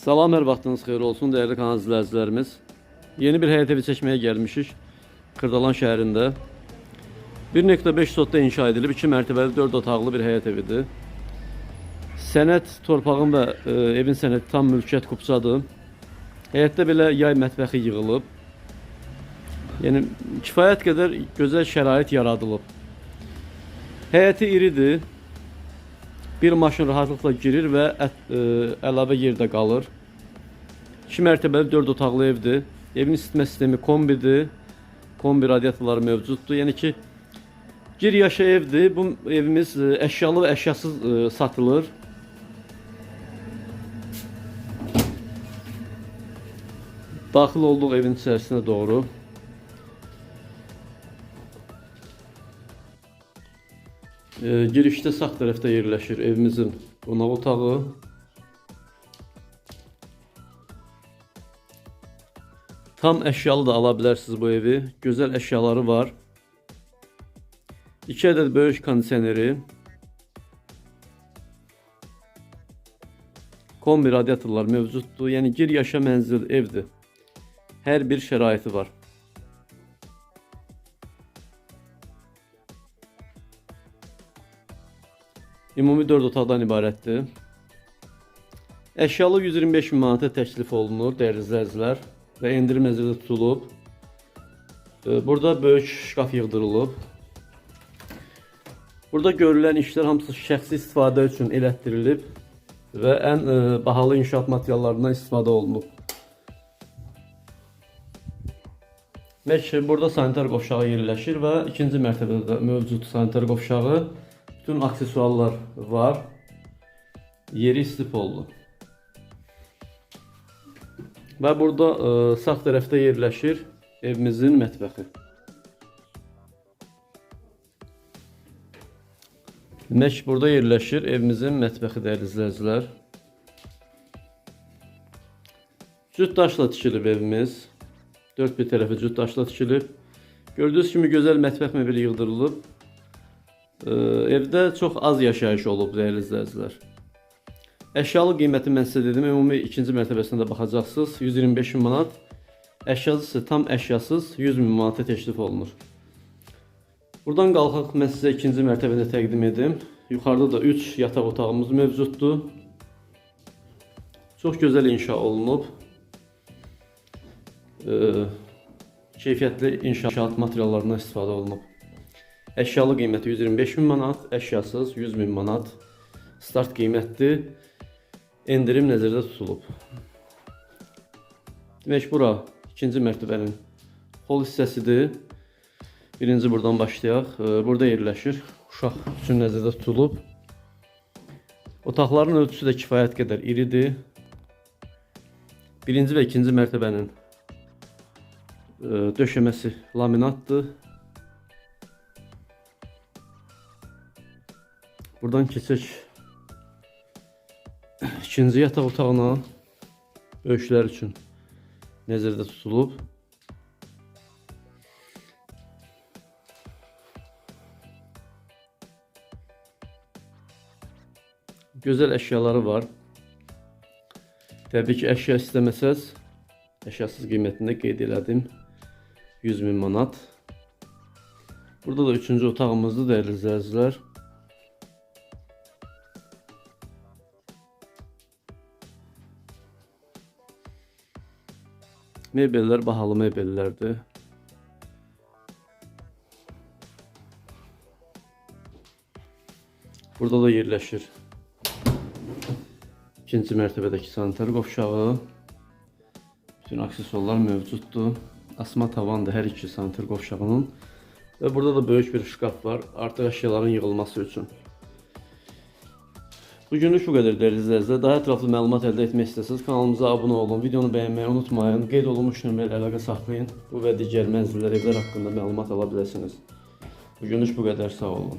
Salam, hər vaxtınız xeyir olsun dəyərli kanal izləyicilərimiz. Yeni bir həyət evi çəkməyə gəlmişik. Kırdalan şəhərində. 1.5 sotda inşa edilib 2 mərtəbəli 4 otaqlı bir həyət evidir. Sənət torpağın və e, evin sənədi tam mülkiyyət kupçadır. Həyətdə belə yay mətbəxi yığılıb. Yəni kifayət qədər gözəl şərait yaradılıb. Həyəti iridir. Bir maşın rahatlıkla girir və ət, ə, əlavə yerdə qalır. 2 mərtəbəli 4 otaqlı evdir. Evin isitmə sistemi kombidir. Kombi radiatorları mövcuddur. Yəni ki, gir yaşa evdir. Bu evimiz ə, əşyalı və əşyasız ə, satılır. Daxil olduq evin içərisinə doğru. E, girişdə sağ tərəfdə yerləşir evimizin qonaq otağı. Tam əşyalı da ala bilərsiniz bu evi. Gözəl əşyaları var. 2 ədəd böyük kondisioneri. Kombi radiatorlar mövcuddur. Yəni gir yaşa mənzil evdir. Hər bir şəraiti var. Ümumi 4 otaqdan ibarətdir. Əşyalı 125 min manata təklif olunur dəyərli izləyicilər və endirim nəzərdə tutulub. E, Burada böyük şkaf yığdırılıb. Burada görülən işlər hamısı şəxsi istifadə üçün elətdirilib və ən e, bahalı inşaat materiallarından istifadə olunub. Mək burada sanitar qovşağı yerləşir və ikinci mərtəbədə də mövcud sanitar qovşağı. Bütün aksesuarlar var. Yeri istif oldu. Və burada ə, sağ tərəfdə yerləşir evimizin mətbəxi. Demək burada yerləşir evimizin mətbəxi dəyərli izləyicilər. Cüt daşla tikilib evimiz. Dörd bir tərəfi cüt daşla tikilib. Gördüyünüz kimi gözəl mətbəx mebeli yığdırılıb. Ee, evdə çox az yaşayış olub dəyərli izləyicilər. Əşyalı qiyməti mən sizə dedim, ümumi ikinci mərtəbəsində baxacaqsınız. 125 min manat. Əşyası isə tam əşyasız 100 min manata təklif olunur. Buradan qalxaq mən sizə ikinci mərtəbədə təqdim edim. Yuxarıda da 3 yataq otağımız mövcuddur. Çox gözəl inşa olunub. Ee, keyfiyyətli inşaat materiallarından istifadə olunub. Əşyalı qiyməti 125 min manat, əşyasız 100 min manat. Start qiymətdir. Endirim nəzərdə tutulub. Demək bura ikinci mərtəbənin hol hissəsidir. Birinci buradan başlayaq. Ee, Burada yerləşir. Uşaq üçün nəzərdə tutulub. Otaqların ölçüsü də kifayət qədər iridir. Birinci və ikinci mərtəbənin e, döşəməsi laminatdır. Buradan keçək ikinci yataq otağına böyüklər üçün nəzərdə tutulub. Gözəl əşyaları var. Təbii ki, əşya istəməsəz, əşyasız qiymətində qeyd elədim. 100 min manat. Burada da üçüncü otağımızdır dəyərli izləyicilər. Mebellər bahalı mebellərdir. Burada da yerləşir. İkinci mərtəbədəki sanitar qovşağı. Bütün aksesuarlar mövcuddur. Asma tavandır hər iki sanitar qovşağının. Və burada da böyük bir şkaf var. Artıq əşyaların yığılması üçün. Bugünlük bu qədər dəyərli izləyicilər. Daha ətraflı məlumat əldə etmək istəsəniz kanalımıza abunə olun, videonu bəyənməyi unutmayın. Qeyd olunmuş nömrələ əlaqə saxlayın. Bu və digər mənzillər, evlər haqqında məlumat ala bilərsiniz. Bugünlük bu qədər. Sağ olun.